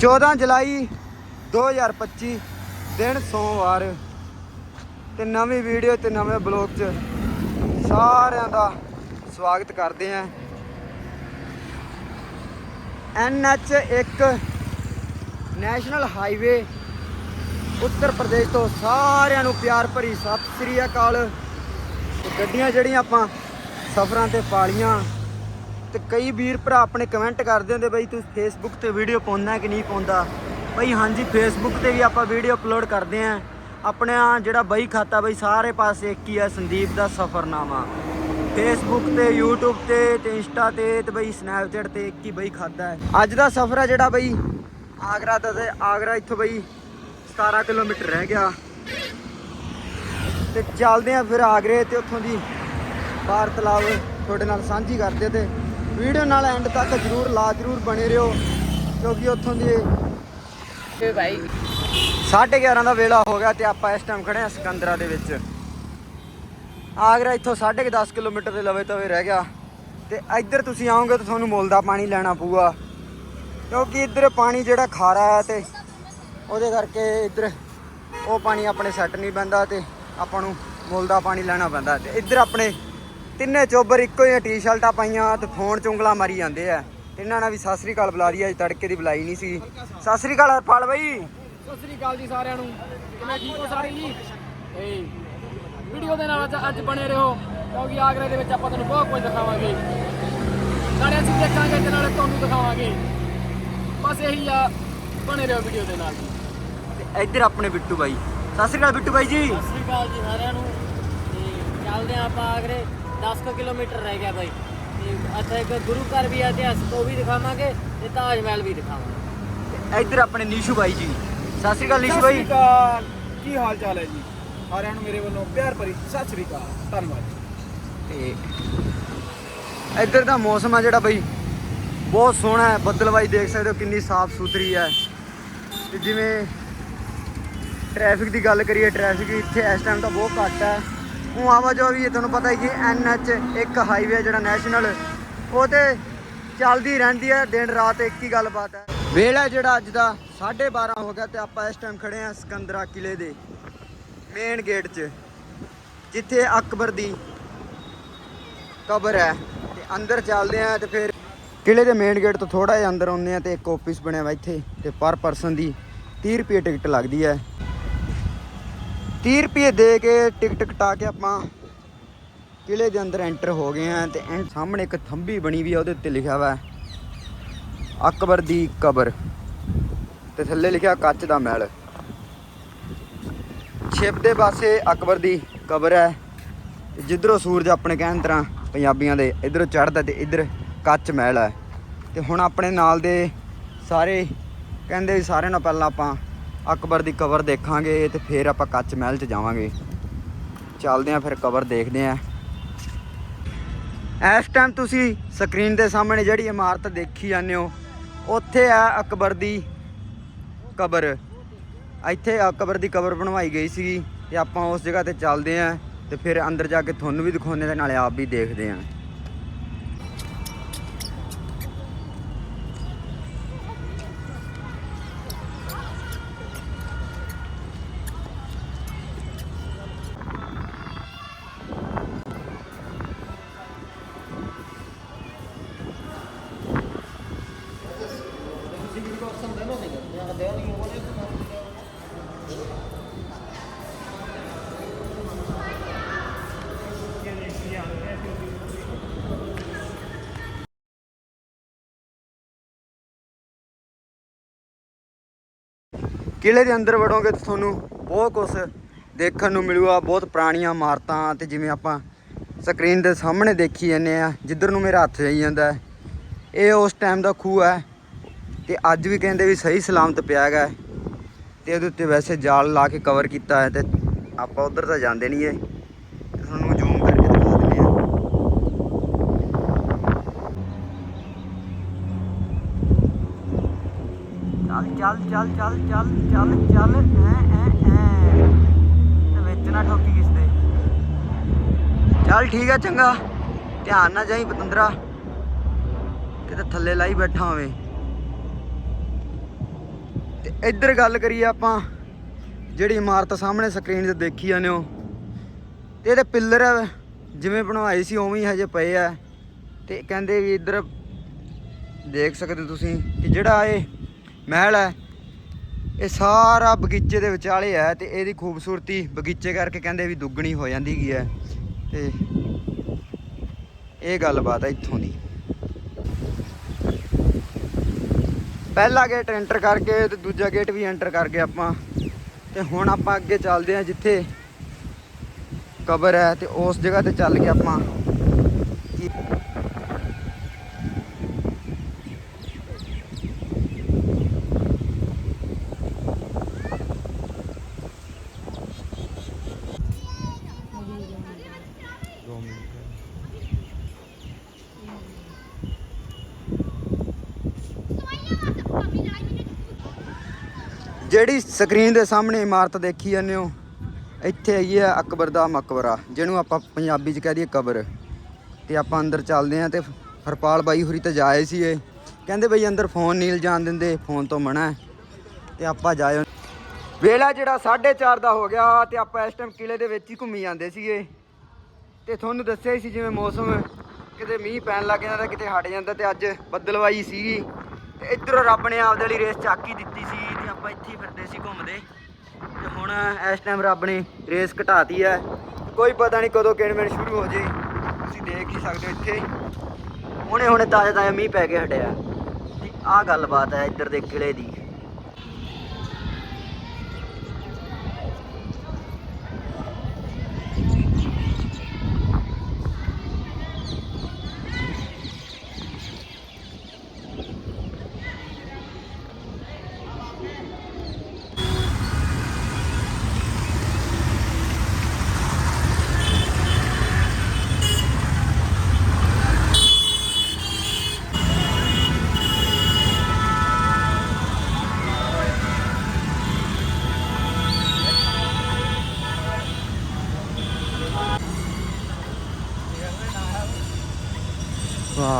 14 ਜੁਲਾਈ 2025 ਦਿਨ ਸੋਮਵਾਰ ਤੇ ਨਵੀਂ ਵੀਡੀਓ ਤੇ ਨਵੇਂ ਬਲੌਗ 'ਚ ਸਾਰਿਆਂ ਦਾ ਸਵਾਗਤ ਕਰਦੇ ਆਂ NH 1 national highway Uttar Pradesh ਤੋਂ ਸਾਰਿਆਂ ਨੂੰ ਪਿਆਰ ਭਰੀ ਸਤਿ ਸ੍ਰੀ ਅਕਾਲ। ਗੱਡੀਆਂ ਜਿਹੜੀਆਂ ਆਪਾਂ ਸਫ਼ਰਾਂ ਤੇ ਪਾਲੀਆਂ ਤੇ ਕਈ ਵੀਰ ਭਰਾ ਆਪਣੇ ਕਮੈਂਟ ਕਰਦੇ ਹੁੰਦੇ ਬਈ ਤੂੰ ਫੇਸਬੁੱਕ ਤੇ ਵੀਡੀਓ ਪਾਉਂਦਾ ਕਿ ਨਹੀਂ ਪਾਉਂਦਾ? ਬਈ ਹਾਂਜੀ ਫੇਸਬੁੱਕ ਤੇ ਵੀ ਆਪਾਂ ਵੀਡੀਓ ਅਪਲੋਡ ਕਰਦੇ ਆਂ ਆਪਣਾ ਜਿਹੜਾ ਬਈ ਖਾਤਾ ਬਈ ਸਾਰੇ ਪਾਸੇ ਇੱਕ ਹੀ ਆ, ਸੰਦੀਪ ਦਾ ਸਫਰਨਾਮਾ। ਫੇਸਬੁੱਕ ਤੇ, YouTube ਤੇ ਤੇ ਇੰਸਟਾ ਤੇ ਤੇ ਬਈ ਸਨੈਪਚੈਟ ਤੇ ਇੱਕ ਹੀ ਬਈ ਖਾਤਾ ਹੈ। ਅੱਜ ਦਾ ਸਫ਼ਰ ਹੈ ਜਿਹੜਾ ਬਈ ਆਗਰਾ ਦਾ ਤੇ ਆਗਰਾ ਇੱਥੋਂ ਬਈ 17 ਕਿਲੋਮੀਟਰ ਰਹਿ ਗਿਆ। ਤੇ ਚੱਲਦੇ ਆਂ ਫਿਰ ਆਗਰੇ ਤੇ ਉੱਥੋਂ ਦੀ ਵਾਰਤਾਲਾਪ ਤੁਹਾਡੇ ਨਾਲ ਸਾਂਝੀ ਕਰਦੇ ਤੇ ਵੀਡੀਓ ਨਾਲ ਐਂਡ ਤੱਕ ਜਰੂਰ ਲਾ ਜਰੂਰ ਬਣੇ ਰਹੋ ਕਿਉਂਕਿ ਉੱਥੋਂ ਦੀ ਤੇ ਭਾਈ। 11:30 ਦਾ ਵੇਲਾ ਹੋ ਗਿਆ ਤੇ ਆਪਾਂ ਇਸ ਟਾਈਮ ਖੜੇ ਆ ਸਿਕੰਦਰਾ ਦੇ ਵਿੱਚ। ਆਗਰਾ ਇੱਥੋਂ 10.5 ਕਿਲੋਮੀਟਰ ਦੇ ਲਵੇ ਤਵੇ ਰਹਿ ਗਿਆ। ਤੇ ਇੱਧਰ ਤੁਸੀਂ ਆਓਗੇ ਤਾਂ ਤੁਹਾਨੂੰ ਮੁੱਲ ਦਾ ਪਾਣੀ ਲੈਣਾ ਪਊਗਾ। ਕਿਉਂਕਿ ਇੱਧਰ ਪਾਣੀ ਜਿਹੜਾ ਖਾਰਾ ਹੈ ਤੇ ਉਹਦੇ ਕਰਕੇ ਇੱਧਰ ਉਹ ਪਾਣੀ ਆਪਣੇ ਸੈੱਟ ਨਹੀਂ ਬੰਦਾ ਤੇ ਆਪਾਂ ਨੂੰ ਮੁੱਲ ਦਾ ਪਾਣੀ ਲੈਣਾ ਪੈਂਦਾ। ਤੇ ਇੱਧਰ ਆਪਣੇ ਤਿੰਨੇ ਚੋਬਰ ਇੱਕੋ ਹੀ ਟੀ-ਸ਼ਰਟਾਂ ਪਾਈਆਂ ਤੇ ਫੋਨ ਚ ਉਂਗਲਾਂ ਮਾਰੀ ਜਾਂਦੇ ਆ। ਇਹਨਾਂ ਨਾਲ ਵੀ ਸਤਿ ਸ੍ਰੀ ਅਕਾਲ ਬੁਲਾ ਰਹੀ ਅੱਜ ਤੜਕੇ ਦੀ ਬੁਲਾਈ ਨਹੀਂ ਸੀ। ਸਤਿ ਸ੍ਰੀ ਅਕਾਲ ਹਰਪਾਲ ਬਾਈ। ਸਤਿ ਸ੍ਰੀ ਅਕਾਲ ਜੀ ਸਾਰਿਆਂ ਨੂੰ। ਕਿਵੇਂ ਠੀਕ ਹੋ ਸਾਰੇ ਜੀ? ਏ। ਵੀਡੀਓ ਦੇ ਨਾਲ ਅੱਜ ਅੱਜ ਬਣੇ ਰਹੋ ਕਿਉਂਕਿ ਆਗਰੇ ਦੇ ਵਿੱਚ ਆਪਾਂ ਤੁਹਾਨੂੰ ਬਹੁਤ ਕੁਝ ਦਿਖਾਵਾਂਗੇ। ਨਾਲੇ ਅਸੀਂ ਦੇਖਾਂਗੇ ਤੇ ਨਾਲੇ ਤੁਹਾਨੂੰ ਦਿਖਾਵਾਂਗੇ। ਬਸ ਇਹੀ ਆ ਬਣੇ ਰਹੋ ਵੀਡੀਓ ਦੇ ਨਾਲ। ਤੇ ਇੱਧਰ ਆਪਣੇ ਬਿੱਟੂ ਬਾਈ। ਸਤਿ ਸ੍ਰੀ ਅਕਾਲ ਬਿੱਟੂ ਬਾਈ ਜੀ। ਸਤਿ ਸ਼੍ਰੀ ਅਕਾਲ ਜੀ ਸਾਰਿਆਂ ਨੂੰ। ਤੇ ਚੱਲਦੇ ਹਾਂ ਆਪਾਂ ਆਗਰੇ। 10 ਕੁ ਕਿਲੋਮੀਟਰ ਰਹਿ ਗਿਆ ਬਾਈ। ਤੇ ਇੱਥੇ ਇੱਕ ਗੁਰੂ ਘਰ ਵੀ ਆ ਇਤਿਹਾਸਕ ਉਹ ਵੀ ਦਿਖਾਵਾਂਗੇ ਤੇ ਤਾਜ ਮਹਿਲ ਵੀ ਦਿਖਾਵਾਂਗੇ। ਇੱਧਰ ਆਪਣੇ ਨੀਸ਼ੂ ਬਾਈ ਜੀ। ਸਤਿ ਸ੍ਰੀ ਅਕਾਲ ਨੀਸ਼ੂ ਬਾਈ। ਕੀ ਹਾਲ ਚਾਲ ਹੈ ਜੀ? ਸਾਰਿਆਂ ਨੂੰ ਮੇਰੇ ਵੱਲੋਂ ਪਿਆਰ ਭਰੀ ਸਤਿ ਸ੍ਰੀ ਅਕਾਲ। ਧੰਨਵਾਦ ਤੇ ਇੱਧਰ ਦਾ ਮੌਸਮ ਆ ਜਿਹੜਾ ਬਈ ਬਹੁਤ ਸੋਹਣਾ ਹੈ। ਬੱਦਲਵਾਈ ਦੇਖ ਸਕਦੇ ਹੋ ਕਿੰਨੀ ਸਾਫ਼ ਸੁਥਰੀ ਹੈ। ਤੇ ਜਿਵੇਂ ਟ੍ਰੈਫਿਕ ਦੀ ਗੱਲ ਕਰੀਏ ਟ੍ਰੈਫਿਕ ਇੱਥੇ ਇਸ ਟਾਈਮ ਤਾਂ ਬਹੁਤ ਘੱਟ ਹੈ। ਉਹ ਆਵਾਜਾਈ ਹੈ, ਤੁਹਾਨੂੰ ਪਤਾ ਹੀ ਕਿ ਐਨਐਚ ਇੱਕ ਹਾਈਵੇ ਜਿਹੜਾ ਨੈਸ਼ਨਲ ਉਹ ਤੇ ਚੱਲਦੀ ਰਹਿੰਦੀ ਹੈ, ਦਿਨ ਰਾਤ ਇੱਕ ਹੀ ਗੱਲਬਾਤ ਹੈ। ਵੇਲਾ ਜਿਹੜਾ ਅੱਜ ਦਾ 12:30 ਹੋ ਗਿਆ ਤੇ ਆਪਾਂ ਇਸ ਟਾਈਮ ਖੜੇ ਆ ਸਿਕੰਦਰਾ ਕਿਲੇ ਦੇ ਮੇਨ ਗੇਟ 'ਚ, ਜਿੱਥੇ ਅਕਬਰ ਦੀ ਕਬਰ ਹੈ। ਤੇ ਅੰਦਰ ਚੱਲਦੇ ਆ ਤੇ ਫਿਰ ਕਿਲੇ ਦੇ ਮੇਨ ਗੇਟ ਤੋਂ ਥੋੜਾ ਜਿਹਾ ਅੰਦਰ ਆਉਂਦੇ ਆ ਤੇ ਇੱਕ ਆਫਿਸ ਬਣਿਆ ਵਾ ਇੱਥੇ ਤੇ ਪਰ ਪਰਸਨ ਦੀ 30 ਰੁਪਏ ਟਿਕਟ ਲੱਗਦੀ ਹੈ। 30 ਰੁਪਏ ਦੇ ਕੇ ਟਿਕਟ ਕਟਾ ਕੇ ਆਪਾਂ ਕਿਲੇ ਦੇ ਅੰਦਰ ਐਂਟਰ ਹੋ ਗਏ ਆ ਤੇ ਐਂ ਸਾਹਮਣੇ ਇੱਕ ਥੰਬੀ ਬਣੀ ਵੀ ਆ, ਉਹਦੇ ਉੱਤੇ ਲਿਖਿਆ ਵਾ, ਅਕਬਰ ਦੀ ਕਬਰ ਤੇ ਥੱਲੇ ਲਿਖਿਆ ਕੱਚ ਦਾ ਮਹਿਲ। ਛਿਪ ਦੇ ਪਾਸੇ ਅਕਬਰ ਦੀ ਕਬਰ ਹੈ ਜਿੱਧਰੋਂ ਸੂਰਜ ਆਪਣੇ ਕਹਿਣ ਤਰ੍ਹਾਂ ਪੰਜਾਬੀਆਂ ਦੇ ਇਧਰੋਂ ਚੜ੍ਹਦਾ ਤੇ ਇਧਰ ਕੱਚ ਮਹਿਲ ਹੈ। ਤੇ ਹੁਣ ਆਪਣੇ ਨਾਲ ਦੇ ਸਾਰੇ, ਕਹਿੰਦੇ ਸਾਰਿਆਂ ਨਾਲ ਪਹਿਲਾਂ ਆਪਾਂ ਅਕਬਰ ਦੀ ਕਬਰ ਦੇਖਾਂਗੇ ਤੇ ਫਿਰ ਆਪਾਂ ਕੱਚ ਮਹਿਲ 'ਚ ਜਾਵਾਂਗੇ। ਚੱਲਦੇ ਆਂ, ਫਿਰ ਕਬਰ ਦੇਖਦੇ ਆਂ। ਇਸ ਟਾਈਮ ਤੁਸੀਂ ਸਕਰੀਨ ਦੇ ਸਾਹਮਣੇ ਜਿਹੜੀ ਇਮਾਰਤ ਦੇਖੀ ਜਾਂਦੇ ਹੋ, ਉੱਥੇ ਆ ਅਕਬਰ ਦੀ ਕਬਰ। ਇੱਥੇ ਅਕਬਰ ਦੀ ਕਬਰ ਬਣਵਾਈ ਗਈ ਸੀ ਤੇ ਆਪਾਂ ਉਸ ਜਗ੍ਹਾ ਤੇ ਚੱਲਦੇ ਆਂ ਤੇ ਫਿਰ ਅੰਦਰ ਜਾ ਕੇ ਤੁਹਾਨੂੰ ਵੀ ਦਿਖਾਉਂਦੇ ਤੇ ਨਾਲੇ ਆਪ ਵੀ ਦੇਖਦੇ ਆਂ। ਕਿਲੇ ਦੇ ਅੰਦਰ ਵੜੋਗੇ ਤਾਂ ਤੁਹਾਨੂੰ ਬਹੁਤ ਕੁਝ ਦੇਖਣ ਨੂੰ ਮਿਲੂਗਾ, ਬਹੁਤ ਪੁਰਾਣੀਆਂ ਇਮਾਰਤਾਂ ਤੇ ਜਿਵੇਂ ਆਪਾਂ ਸਕਰੀਨ ਦੇ ਸਾਹਮਣੇ ਦੇਖੀ ਜਾਂਦੇ ਆ, ਜਿੱਧਰ ਨੂੰ ਮੇਰਾ ਹੱਥ ਜਾਈ ਜਾਂਦਾ ਇਹ ਉਸ ਟਾਈਮ ਦਾ ਖੂਹ ਹੈ ਤੇ ਅੱਜ ਵੀ ਕਹਿੰਦੇ ਵੀ ਸਹੀ ਸਲਾਮਤ ਪਿਆ ਹੈਗਾ ਤੇ ਇਹਦੇ ਉੱਤੇ ਵੈਸੇ ਜਾਲ ਲਾ ਕੇ ਕਵਰ ਕੀਤਾ ਹੈ ਤੇ ਆਪਾਂ ਉਧਰ ਤਾਂ ਜਾਂਦੇ ਨਹੀਂ ਏ ਤੇ ਤੁਹਾਨੂੰ ਜ਼ੂਮ ਕਰਕੇ ਦਿਖਾ ਦਿੰਦੇ ਆ ਚੱਲ ਚੱਲ ਚੱਲ ਚੱਲ ਚੱਲ ਚੱਲ ਚੱਲ ਐ ਐ ਐ। ਤੇ ਵਿੱਚ ਨਾ ਠੋਕੀ ਕਿਸ ਦੇ ਚੱਲ ਠੀਕ ਹੈ ਚੰਗਾ। ਧਿਆਨ ਨਾ ਜਾਈ ਬਤੰਦਰਾ ਕਿਤੇ ਥੱਲੇ ਲਾਈ ਬੈਠਾ ਹੋਵੇਂ। ਤੇ ਇੱਧਰ ਗੱਲ ਕਰੀਏ ਆਪਾਂ, ਜਿਹੜੀ ਇਮਾਰਤ ਸਾਹਮਣੇ ਸਕਰੀਨ ਤੇ ਦੇਖੀ ਜਾਂਦੇ ਹੋ। ਤੇ ਇਹਦੇ ਪਿੱਲਰ ਜਿਵੇਂ ਬਣਵਾਏ ਸੀ, ਉਵੇਂ ਹੀ ਹਜੇ ਪਏ ਆ। ਤੇ ਕਹਿੰਦੇ ਵੀ ਇੱਧਰ ਦੇਖ ਸਕਦੇ ਤੁਸੀਂ ਕਿ ਜਿਹੜਾ ਇਹ ਮਹਿਲ ਹੈ ਇਹ ਸਾਰਾ ਬਗੀਚੇ ਦੇ ਵਿਚਾਲੇ ਹੈ ਤੇ ਇਹਦੀ ਖੂਬਸੂਰਤੀ ਬਗੀਚੇ ਕਰਕੇ ਕਹਿੰਦੇ ਵੀ ਦੁੱਗਣੀ ਹੋ ਜਾਂਦੀ ਗਈ ਹੈ ਤੇ ਇਹ ਗੱਲਬਾਤ ਹੈ ਇੱਥੋਂ ਦੀ। ਪਹਿਲਾ ਗੇਟ ਐਂਟਰ ਕਰਕੇ ਤੇ ਦੂਜਾ ਗੇਟ ਵੀ ਐਂਟਰ ਕਰਕੇ ਆਪਾਂ। ਤੇ ਹੁਣ ਆਪਾਂ ਅੱਗੇ ਚੱਲਦੇ ਹਾਂ ਜਿੱਥੇ ਕਬਰ ਹੈ ਤੇ ਉਸ ਜਗ੍ਹਾ ਤੇ ਚੱਲ ਕੇ ਆਪਾਂ ਜਿਹੜੀ ਸਕਰੀਨ ਦੇ ਸਾਹਮਣੇ ਇਮਾਰਤ ਦੇਖੀ ਜਾਂਦੇ ਹੋ, ਇੱਥੇ ਹੈਗੀ ਆ ਅਕਬਰ ਦਾ ਮਕਬਰਾ, ਜਿਹਨੂੰ ਆਪਾਂ ਪੰਜਾਬੀ 'ਚ ਕਹਿ ਦਈਏ ਕਬਰ। ਤੇ ਆਪਾਂ ਅੰਦਰ ਚੱਲਦੇ ਆਂ ਤੇ ਹਰਪਾਲ ਬਾਈ ਹੁਰੀ ਤਾਂ ਜਾਏ ਸੀ ਇਹ ਕਹਿੰਦੇ ਬਈ ਅੰਦਰ ਫੋਨ ਨਹੀਂ ਜਾਣ ਦਿੰਦੇ, ਫੋਨ ਤੋਂ ਮਨਾ ਹੈ। ਤੇ ਆਪਾਂ ਜਾਏ ਵੇਲਾ ਜਿਹੜਾ 4:30 ਦਾ ਹੋ ਗਿਆ ਤੇ ਆਪਾਂ ਇਸ ਟਾਈਮ ਕਿਲੇ ਦੇ ਵਿੱਚ ਹੀ ਘੁੰਮੀ ਜਾਂਦੇ ਸੀਗੇ। ਤੇ ਤੁਹਾਨੂੰ ਦੱਸਿਆ ਹੀ ਸੀ ਜਿਵੇਂ ਮੌਸਮ ਕਿਤੇ ਮੀਂਹ ਪੈਣ ਲੱਗ ਜਾਂਦਾ, ਕਿਤੇ ਹਟ ਜਾਂਦਾ ਤੇ ਅੱਜ ਬੱਦਲਵਾਈ ਸੀਗੀ। ਤੇ ਇੱਧਰੋਂ ਰੱਬ ਨੇ ਆਪਦੇ ਲਈ ਰੇਸ ਚੱਕ ਹੀ ਦਿੱਤੀ ਸੀ ਤੇ ਆਪਾਂ ਇੱਥੇ ਹੀ ਫਿਰਦੇ ਸੀ ਘੁੰਮਦੇ। ਤੇ ਹੁਣ ਇਸ ਟਾਈਮ ਰੱਬ ਨੇ ਰੇਸ ਘਟਾਤੀ ਹੈ। ਕੋਈ ਪਤਾ ਨਹੀਂ ਕਦੋਂ ਕਿਣਮਿਣ ਸ਼ੁਰੂ ਹੋ ਜੇ। ਤੁਸੀਂ ਦੇਖ ਹੀ ਸਕਦੇ ਹੋ ਇੱਥੇ। ਹੁਣੇ ਹੁਣੇ ਤਾਜ਼ਾ ਤਾਜ਼ਾ ਮੀਂਹ ਪੈ ਕੇ ਹਟਿਆ। ਤੇ ਆਹ ਗੱਲਬਾਤ ਹੈ ਇੱਧਰ ਦੇ ਕਿਲੇ ਦੀ।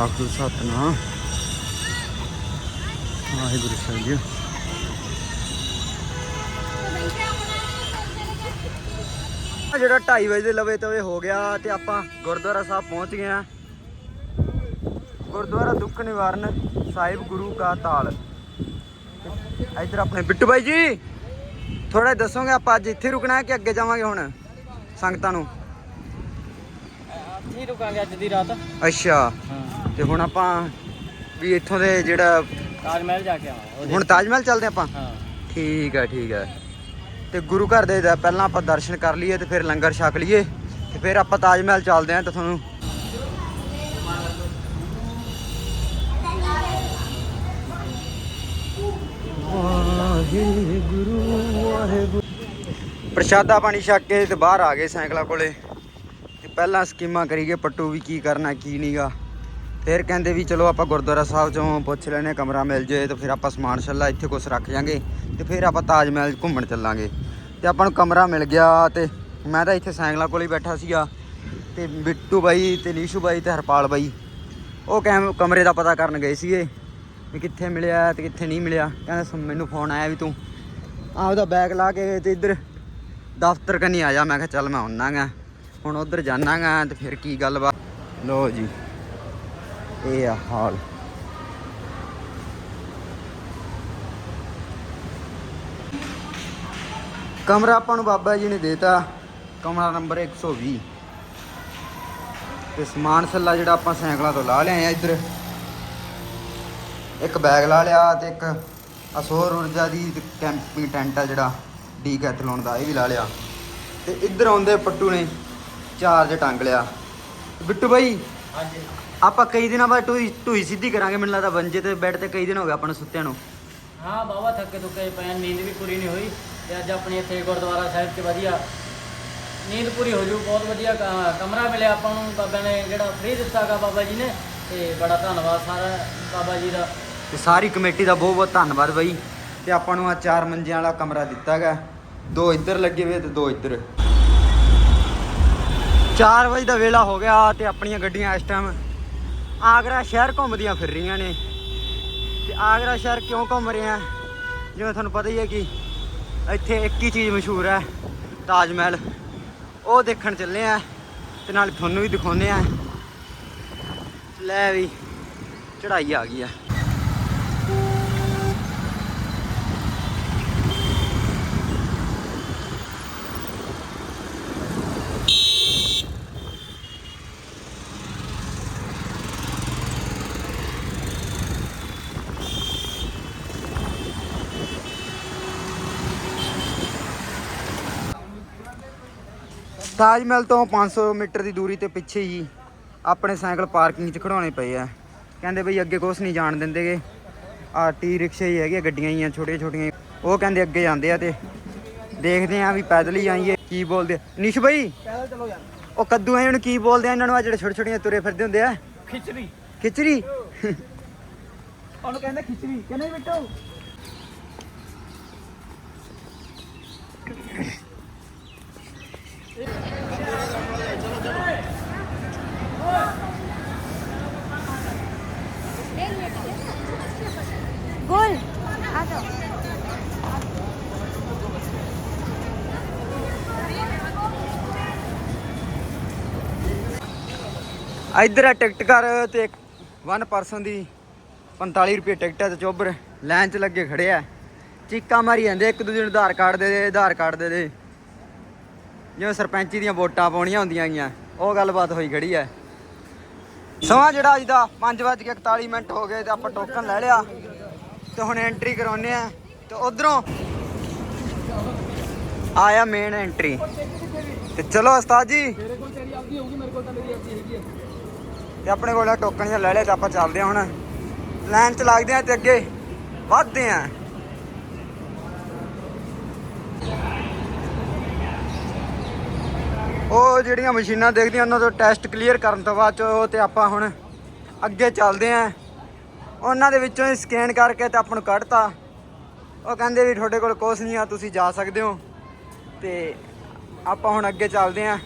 ਵਾਹਿਗੁਰੂ ਸਤਨਾਮ ਵਾਹਿਗੁਰੂ ਸਾਹਿਬ ਜੀ। ਆਹ ਜਿਹੜਾ 2:30 ਵਜੇ ਦੇ ਲਵੇ ਤਵੇ ਹੋ ਗਿਆ ਤੇ ਆਪਾਂ ਗੁਰਦੁਆਰਾ ਸਾਹਿਬ ਪਹੁੰਚ ਗਏ ਆ ਗੁਰਦੁਆਰਾ ਦੁੱਖ ਨਿਵਾਰਨ ਸਾਹਿਬ ਗੁਰੂ ਕਾ ਤਾਲ। ਇੱਧਰ ਆਪਣੇ ਬਿੱਟੂ ਬਾਈ ਜੀ ਥੋੜਾ ਦੱਸੋਗੇ ਆਪਾਂ ਅੱਜ ਇੱਥੇ ਰੁਕਣਾ ਹੈ ਕਿ ਅੱਗੇ ਜਾਵਾਂਗੇ ਹੁਣ ਸੰਗਤਾਂ ਨੂੰ? ਇੱਥੇ ਰੁਕਾਂਗੇ ਅੱਜ ਦੀ ਰਾਤ। ਅੱਛਾ। ਹਾਂ। ਤੇ ਹੁਣ ਆਪਾਂ ਵੀ ਇੱਥੋਂ ਦੇ ਜਿਹੜਾ ਤਾਜ ਮਹਿਲ ਜਾ ਕੇ ਆਵਾਂ ਹੁਣ ਤਾਜ ਮਹਿਲ ਚੱਲਦੇ ਆਪਾਂ? ਹਾਂ। ਠੀਕ ਹੈ ਠੀਕ ਹੈ ਤੇ ਗੁਰੂ ਘਰ ਦੇ ਦਾ ਪਹਿਲਾਂ ਆਪਾਂ ਦਰਸ਼ਨ ਕਰ ਲਈਏ ਤੇ ਫਿਰ ਲੰਗਰ ਛਕ ਲਈਏ ਤੇ ਫਿਰ ਆਪਾਂ ਤਾਜ ਮਹਿਲ ਚੱਲਦੇ ਆਂ ਤੇ ਤੁਹਾਨੂੰ ਪ੍ਰਸ਼ਾਦਾ ਪਾਣੀ ਛਕ ਕੇ ਤੇ ਬਾਹਰ ਆ ਗਏ ਸਾਈਕਲਾਂ ਕੋਲੇ। ਤੇ ਪਹਿਲਾਂ ਸਕੀਮਾਂ ਕਰੀਏ ਪੱਟੂ ਵੀ ਕੀ ਕਰਨਾ ਕੀ ਨਹੀਂਗਾ ਫਿਰ ਕਹਿੰਦੇ ਵੀ ਚਲੋ ਆਪਾਂ ਗੁਰਦੁਆਰਾ ਸਾਹਿਬ ਚੋਂ ਪੁੱਛ ਲੈਨੇ ਕਮਰਾ ਮਿਲ ਜੇ ਤੇ ਫਿਰ ਆਪਾਂ ਸਮਾਨ ਛੱਲਾ ਇੱਥੇ ਕੁਛ ਰੱਖ ਜਾਾਂਗੇ ਤੇ ਫਿਰ ਆਪਾਂ ਤਾਜ ਮਹਿਲ ਘੁੰਮਣ ਚੱਲਾਂਗੇ। ਤੇ ਆਪਾਂ ਨੂੰ ਕਮਰਾ ਮਿਲ ਗਿਆ ਤੇ ਮੈਂ ਤਾਂ ਇੱਥੇ ਸਾਈਕਲਾਂ ਕੋਲ ਹੀ ਬੈਠਾ ਸੀਗਾ ਤੇ ਬਿੱਟੂ ਬਾਈ ਤੇ ਨੀਸ਼ੂ ਬਾਈ ਤੇ ਹਰਪਾਲ ਬਾਈ, ਉਹ ਕੈਮ ਕਮਰੇ ਦਾ ਪਤਾ ਕਰਨ ਗਏ ਸੀਗੇ ਵੀ ਕਿੱਥੇ ਮਿਲਿਆ ਤੇ ਕਿੱਥੇ ਨਹੀਂ ਮਿਲਿਆ। ਕਹਿੰਦਾ ਮੈਨੂੰ ਫੋਨ ਆਇਆ ਵੀ ਤੂੰ ਆਪਦਾ ਬੈਗ ਲਾ ਕੇ ਤੇ ਇੱਧਰ ਦਫ਼ਤਰ ਕੰਨੀ ਆ ਜਾ। ਮੈਂ ਕਿਹਾ ਚੱਲ ਮੈਂ ਆਉਣਾ ਗਾ, ਹੁਣ ਉਧਰ ਜਾਣਾਗਾ ਤੇ ਫਿਰ ਕੀ ਗੱਲਬਾਤ। ਲੋ ਜੀ। ਇਹ ਆ ਹਾਲ। ਕਮਰਾ ਆਪਾਂ ਨੂੰ ਬਾਬਾ ਜੀ ਨੇ ਦੇਤਾ, ਕਮਰਾ ਨੰਬਰ 120 ਤੇ ਸਮਾਨ ਸੱਲਾ ਜਿਹੜਾ ਆਪਾਂ ਸਾਈਕਲਾਂ ਤੋਂ ਲਾ ਲਿਆ ਆ ਇੱਧਰ। ਇੱਕ ਬੈਗ ਲਾ ਲਿਆ ਤੇ ਇੱਕ ਅਸੋਰ ਊਰਜਾ ਦੀ ਤੇ ਕੈਂਪਿੰਗ ਟੈਂਟ ਆ ਜਿਹੜਾ, ਡੀਕੈਥਲੋਨ ਦਾ, ਇਹ ਵੀ ਲਾ ਲਿਆ। ਤੇ ਇੱਧਰ ਆਉਂਦੇ ਪੱਟੂ ਨੇ, ਚਾਰਜ ਟੰਗ ਲਿਆ। ਬਿੱਟੂ ਬਾਈ, ਹਾਂਜੀ। ਆਪਾਂ ਕਈ ਦਿਨਾਂ ਬਾਅਦ ਟੂਈ ਟੂਈ ਸਿੱਧੀ ਕਰਾਂਗੇ ਮੈਨੂੰ ਲੱਗਦਾ ਬੰਜੇ ਤੇ ਬੈੱਡ ਤੇ ਕਈ ਦਿਨ ਹੋ ਗਏ ਆਪਾਂ ਨੂੰ ਸੁੱਤਿਆਂ ਨੂੰ। ਹਾਂ ਬਾਬਾ ਥੱਕੇ ਥੁੱਕੇ ਪਏ ਆ, ਨੀਂਦ ਵੀ ਪੂਰੀ ਨਹੀਂ ਹੋਈ ਤੇ ਅੱਜ ਆਪਣੀ ਇੱਥੇ ਗੁਰਦੁਆਰਾ ਸਾਹਿਬ 'ਚ ਵਧੀਆ ਨੀਂਦ ਪੂਰੀ ਹੋ ਜੂ ਬਹੁਤ ਵਧੀਆ ਕ- ਕਮਰਾ ਮਿਲਿਆ ਆਪਾਂ ਨੂੰ ਬਾਬਾ ਨੇ ਜਿਹੜਾ ਫ੍ਰੀ ਦਿੱਤਾਗਾ ਬਾਬਾ ਜੀ ਨੇ ਤੇ ਬੜਾ ਧੰਨਵਾਦ ਸਾਰਾ ਬਾਬਾ ਜੀ ਦਾ। ਤੇ ਸਾਰੀ ਕਮੇਟੀ ਦਾ ਬਹੁਤ ਬਹੁਤ ਧੰਨਵਾਦ ਬਾਈ ਤੇ ਆਪਾਂ ਨੂੰ ਆ ਚਾਰ ਮੰਜਿਆਂ ਵਾਲਾ ਕਮਰਾ ਦਿੱਤਾ ਗਾ। ਦੋ ਇੱਧਰ ਲੱਗੇ ਹੋਏ ਤੇ ਦੋ ਇੱਧਰ। 4 ਵਜੇ ਦਾ ਵੇਲਾ ਹੋ ਗਿਆ ਤੇ ਆਪਣੀਆਂ ਗੱਡੀਆਂ ਇਸ ਟਾਈਮ ਆਗਰਾ ਸ਼ਹਿਰ ਘੁੰਮਦੀਆਂ ਫਿਰ ਰਹੀਆਂ ਨੇ। ਤੇ ਆਗਰਾ ਸ਼ਹਿਰ ਕਿਉਂ ਘੁੰਮ ਰਹੇ ਆ ਜਿਵੇਂ ਤੁਹਾਨੂੰ ਪਤਾ ਹੀ ਹੈ ਕਿ ਇੱਥੇ ਇੱਕ ਹੀ ਚੀਜ਼ ਮਸ਼ਹੂਰ ਹੈ ਤਾਜ ਮਹਿਲ ਉਹ ਦੇਖਣ ਚੱਲੇ ਆ ਤੇ ਨਾਲ ਤੁਹਾਨੂੰ ਵੀ ਦਿਖਾਉਨੇ ਆ ਲੈ ਵੀ ਚੜਾਈ ਆ ਗਈ ਆ। ਤਾਜ ਮਹਿਲ ਤੋਂ 500 ਮੀਟਰ ਦੀ ਦੂਰੀ ਤੇ ਪਿੱਛੇ ਹੀ ਆਪਣੇ ਸਾਈਕਲ ਪਾਰਕਿੰਗ 'ਚ ਖੜਾਉਣੇ ਪਏ ਆ। ਕਹਿੰਦੇ ਬਈ ਅੱਗੇ ਕੁਛ ਨਹੀਂ ਜਾਣ ਦਿੰਦੇਗੇ ਆ ਟੀ ਰਿਕਸ਼ੇ ਹੀ ਹੈਗੇ ਗੱਡੀਆਂ ਹੀ ਆ ਛੋਟੀਆਂ ਛੋਟੀਆਂ ਉਹ ਕਹਿੰਦੇ ਅੱਗੇ ਜਾਂਦੇ ਆ ਤੇ ਦੇਖਦੇ ਆ ਵੀ ਪੈਦਲ ਹੀ ਆਈਏ ਕੀ ਬੋਲਦੇ ਨਿਸ਼ ਬਈ ਪੈਦਲ ਚਲੋ ਯਾਰ। ਉਹ ਕੱਦੂ ਆ ਇਹਨੂੰ ਕੀ ਬੋਲਦੇ ਆ ਇਹਨਾਂ ਨੂੰ ਆ ਜਿਹੜੇ ਛੋਟੇ ਛੋਟੀਆਂ ਤੁਰੇ ਫਿਰਦੇ ਹੁੰਦੇ ਆ। ਖਿਚੜੀ। ਖਿਚੜੀ? ਉਹਨੂੰ ਕਹਿੰਦੇ ਖਿਚੜੀ। ਕਹਿੰਦੇ ਬਿੱਟੂ। ਇੱਧਰ ਆ ਟਿਕਟ ਕਰ ਤੇ ਵਨ ਪਰਸਨ ਦੀ 45 ਰੁਪਏ ਟਿਕਟ ਹੈ ਤੇ ਚੋਬਰ ਲਾਈਨ 'ਚ ਲੱਗੇ ਖੜੇ ਆ। ਚੀਕਾਂ ਮਾਰੀ ਜਾਂਦੇ, ਇੱਕ ਦੂਜੇ ਨੂੰ ਆਧਾਰ ਕਾਰਡ ਦੇ ਦੇ, ਆਧਾਰ ਕਾਰਡ ਦੇ ਦੇ। ਜਿਵੇਂ ਸਰਪੰਚੀ ਦੀਆਂ ਵੋਟਾਂ ਪਾਉਣੀਆਂ ਹੁੰਦੀਆਂ ਗੀਆਂ, ਉਹ ਗੱਲਬਾਤ ਹੋਈ ਖੜੀ ਐ ਸਮਾਂ ਜਿਹੜਾ ਅੱਜ ਦਾ 5:41 ਮਿੰਟ ਹੋ ਗਏ ਤੇ ਆਪਾਂ ਟੋਕਨ ਲੈ ਲਿਆ ਤੇ ਹੁਣ ਐਂਟਰੀ ਕਰਾਉਨੇ ਆ ਤੇ ਉਧਰੋਂ ਆਇਆ ਮੇਨ ਐਂਟਰੀ ਤੇ ਚਲੋ ਉਸਤਾਦ ਜੀ। ਤੇਰੇ ਕੋਲ ਤੇਰੀ ਆਪਦੀ ਹੋਊਗੀ, ਮੇਰੇ ਕੋਲ ਤਾਂ ਤੇ ਆਪਣੇ ਕੋਲ ਆਹ ਟੋਕਨ ਜਿਹਾ ਲੈ ਲਿਆ ਤੇ ਆਪਾਂ ਚੱਲਦੇ ਹਾਂ ਹੁਣ। ਲਾਈਨ 'ਚ ਲੱਗਦੇ ਆ ਤੇ ਅੱਗੇ ਵੱਧਦੇ ਆ ਉਹ ਜਿਹੜੀਆਂ ਮਸ਼ੀਨਾਂ ਦੇਖਦੀਆਂ ਉਹਨਾਂ ਤੋਂ ਟੈਸਟ ਕਲੀਅਰ ਕਰਨ ਤੋਂ ਬਾਅਦ 'ਚ ਉਹ ਤੇ ਆਪਾਂ ਹੁਣ ਅੱਗੇ ਚੱਲਦੇ ਆ ਉਹਨਾਂ ਦੇ ਵਿੱਚੋਂ ਹੀ ਸਕੈਨ ਕਰਕੇ ਤੇ ਆਪਾਂ ਨੂੰ ਕੱਢਤਾ। ਉਹ ਕਹਿੰਦੇ ਵੀ ਤੁਹਾਡੇ ਕੋਲ ਕੁਛ ਨਹੀਂ ਆ, ਤੁਸੀਂ ਜਾ ਸਕਦੇ ਹੋ। ਤੇ ਆਪਾਂ ਹੁਣ ਅੱਗੇ ਚੱਲਦੇ ਆ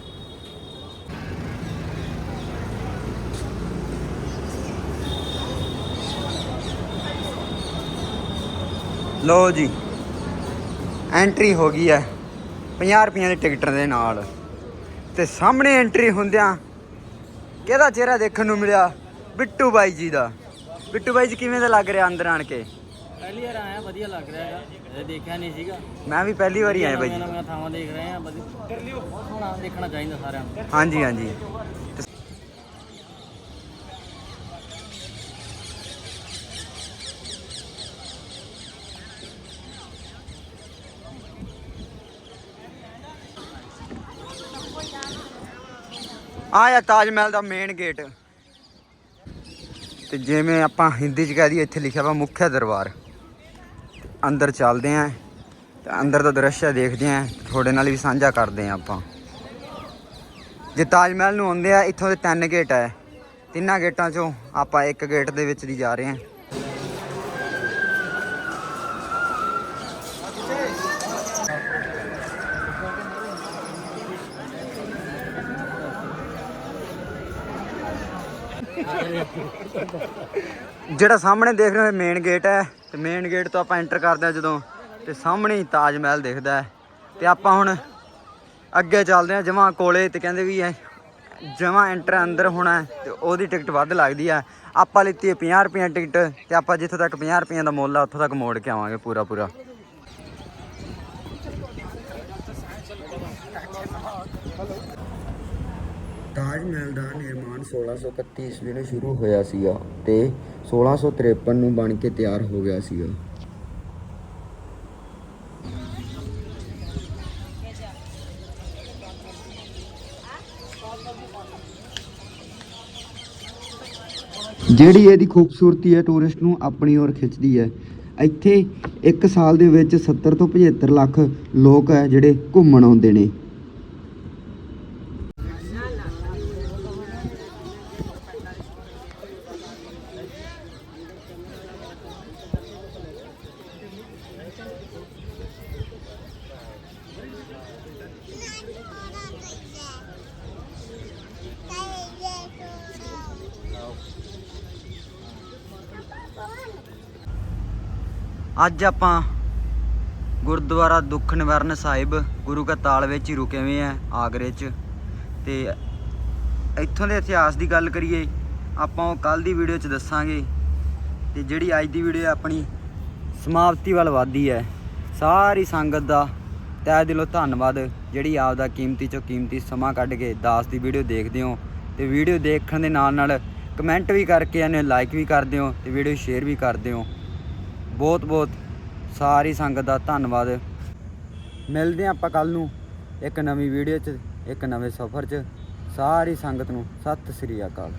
ਲੋ ਜੀ। ਐਂਟਰੀ ਹੋ ਗਈ ਹੈ। 50 ਰੁਪਈਆਂ ਦੀ ਟਿਕਟ ਦੇ ਨਾਲ। ਤੇ ਸਾਹਮਣੇ ਐਂਟਰੀ ਹੁੰਦਿਆਂ ਕਿਹਦਾ ਚਿਹਰਾ ਦੇਖਣ ਨੂੰ ਮਿਲਿਆ? ਬਿੱਟੂ ਬਾਈ ਜੀ ਦਾ। ਬਿੱਟੂ ਬਾਈ ਜੀ ਕਿਵੇਂ ਦਾ ਲੱਗ ਰਿਹਾ ਅੰਦਰ ਆਣ ਕੇ? ਪਹਿਲੀ ਵਾਰ ਆਇਆ ਵਧੀਆ ਲੱਗ ਰਿਹਾ ਹੈਗਾ। ਇਹ ਦੇਖਿਆ ਨਹੀਂ ਸੀਗਾ। ਮੈਂ ਵੀ ਪਹਿਲੀ ਵਾਰੀ ਆਇਆ ਬਾਈ ਜੀ। ਨਵੀਆਂ ਥਾਵਾਂ ਦੇਖ ਰਹੇ ਆ ਵਧੀਆ ਬਹੁਤ ਸੋਹਣਾ ਦੇਖਣਾ ਚਾਹੀਦਾ ਸਾਰਿਆਂ ਨੂੰ। ਹਾਂਜੀ ਹਾਂਜੀ। ਆਇਆ ਤਾਜ ਮਹਿਲ ਦਾ ਮੇਨ ਗੇਟ ਤੇ ਜਿਵੇਂ ਆਪਾਂ ਹਿੰਦੀ ਚ ਕਹਿ ਦਈਏ, ਇੱਥੇ ਲਿਖਿਆ ਵਾ ਮੁੱਖ ਦਰਬਾਰ। ਅੰਦਰ ਚੱਲਦੇ ਆਂ, ਤੇ ਅੰਦਰ ਦਾ ਦ੍ਰਿਸ਼ ਦੇਖਦੇ ਆਂ, ਤੁਹਾਡੇ ਨਾਲ ਵੀ ਸਾਂਝਾ ਕਰਦੇ ਆਂ ਆਪਾਂ। ਜੇ ਤਾਜ ਮਹਿਲ ਨੂੰ ਆਉਂਦੇ ਆ, ਇੱਥੋਂ ਦੇ ਤਿੰਨ ਗੇਟ ਆ। ਤਿੰਨਾਂ ਗੇਟਾਂ ਚੋਂ ਆਪਾਂ ਇੱਕ ਗੇਟ ਦੇ ਵਿੱਚ ਦੀ ਜਾ ਰਹੇ ਹਾਂ ਜਿਹੜਾ ਸਾਹਮਣੇ ਦੇਖ ਰਹੇ ਹੋ ਮੇਨ ਗੇਟ ਹੈ। ਤੇ ਮੇਨ ਗੇਟ ਤੋਂ ਆਪਾਂ ਐਂਟਰ ਕਰਦੇ ਹਾਂ ਜਦੋਂ, ਤੇ ਸਾਹਮਣੇ ਹੀ ਤਾਜ ਮਹਿਲ ਦਿਖਦਾ ਹੈ। ਤੇ ਆਪਾਂ ਹੁਣ ਅੱਗੇ ਚੱਲਦੇ ਹਾਂ, ਜਮਾਂ ਕੋਲੇ ਤੇ ਕਹਿੰਦੇ ਵੀ ਇਹ ਜਮਾਂ ਐਂਟਰ ਅੰਦਰ ਹੋਣਾ ਹੈ, ਤੇ ਉਹਦੀ ਟਿਕਟ ਵੱਧ ਲੱਗਦੀ ਹੈ। ਆਪਾਂ ਲਿੱਤੀ ਹੈ 50 ਰੁਪਏ ਟਿਕਟ ਤੇ ਆਪਾਂ ਜਿੱਥੋਂ ਤੱਕ 50 ਰੁਪਏ ਦਾ ਮੁੱਲ ਆ, ਉੱਥੋਂ ਤੱਕ ਮੋੜ ਕੇ ਆਵਾਂਗੇ ਪੂਰਾ ਪੂਰਾ ਤਾਜ ਮਹਿਲ ਦਾ ਨਿਰਮਾਣ 1631 ਈਸਵੀ ਨੂੰ ਸ਼ੁਰੂ ਹੋਇਆ ਸੀਗਾ ਤੇ 1653 ਨੂੰ ਬਣ ਕੇ ਤਿਆਰ ਹੋ ਗਿਆ ਸੀਗਾ। ਜਿਹੜੀ ਇਹਦੀ ਖੂਬਸੂਰਤੀ ਹੈ ਟੂਰਿਸਟ ਨੂੰ ਆਪਣੀ ओर ਖਿੱਚਦੀ ਹੈ। ਇੱਥੇ ਇੱਕ ਸਾਲ ਦੇ ਵਿੱਚ 70 ਤੋਂ 75 ਲੱਖ ਲੋਕ ਹੈ ਜਿਹੜੇ ਘੁੰਮਣ ਆਉਂਦੇ ਨੇ। ਅੱਜ ਆਪਾਂ ਗੁਰਦੁਆਰਾ ਦੁੱਖ ਨਿਵਾਰਨ ਸਾਹਿਬ, ਗੁਰੂ ਕਾ ਤਾਲ ਵਿੱਚ ਹੀ ਰੁਕੇ ਹੋਏ ਆ ਆਗਰੇ 'ਚ। ਤੇ ਇੱਥੋਂ ਦੇ ਇਤਿਹਾਸ ਦੀ ਗੱਲ ਕਰੀਏ, ਆਪਾਂ ਉਹ ਕੱਲ ਦੀ ਵੀਡੀਓ 'ਚ ਦੱਸਾਂਗੇ। ਤੇ ਜਿਹੜੀ ਅੱਜ ਦੀ ਵੀਡੀਓ ਆਪਣੀ ਸਮਾਪਤੀ ਵੱਲ ਵਧਦੀ ਹੈ। ਸਾਰੀ ਸੰਗਤ ਦਾ ਤਹਿ ਦਿਲੋਂ ਧੰਨਵਾਦ। ਜਿਹੜੀ ਆਪ ਦਾ ਕੀਮਤੀ ਚੋਂ ਕੀਮਤੀ ਸਮਾਂ ਕੱਢ ਕੇ ਦਾਸ ਦੀ ਵੀਡੀਓ ਦੇਖਦੇ ਹੋ, ਤੇ ਵੀਡੀਓ ਦੇਖਣ ਦੇ ਨਾਲ ਨਾਲ ਕਮੈਂਟ ਵੀ ਕਰਕੇ ਇਹਨੇ ਲਾਈਕ ਵੀ ਕਰਦੇ ਹੋ, ਤੇ ਵੀਡੀਓ ਸ਼ੇਅਰ ਵੀ ਕਰਦੇ ਹੋ। ਬਹੁਤ ਬਹੁਤ ਸਾਰੀ ਸੰਗਤ ਦਾ ਧੰਨਵਾਦ। ਮਿਲਦੇ ਹਾਂ ਆਪਾਂ ਕੱਲ ਨੂੰ ਇੱਕ ਨਵੀਂ ਵੀਡੀਓ 'ਚ, ਇੱਕ ਨਵੇਂ ਸਫ਼ਰ 'ਚ। ਸਾਰੀ ਸੰਗਤ ਨੂੰ ਸਤਿ ਸ੍ਰੀ ਅਕਾਲ।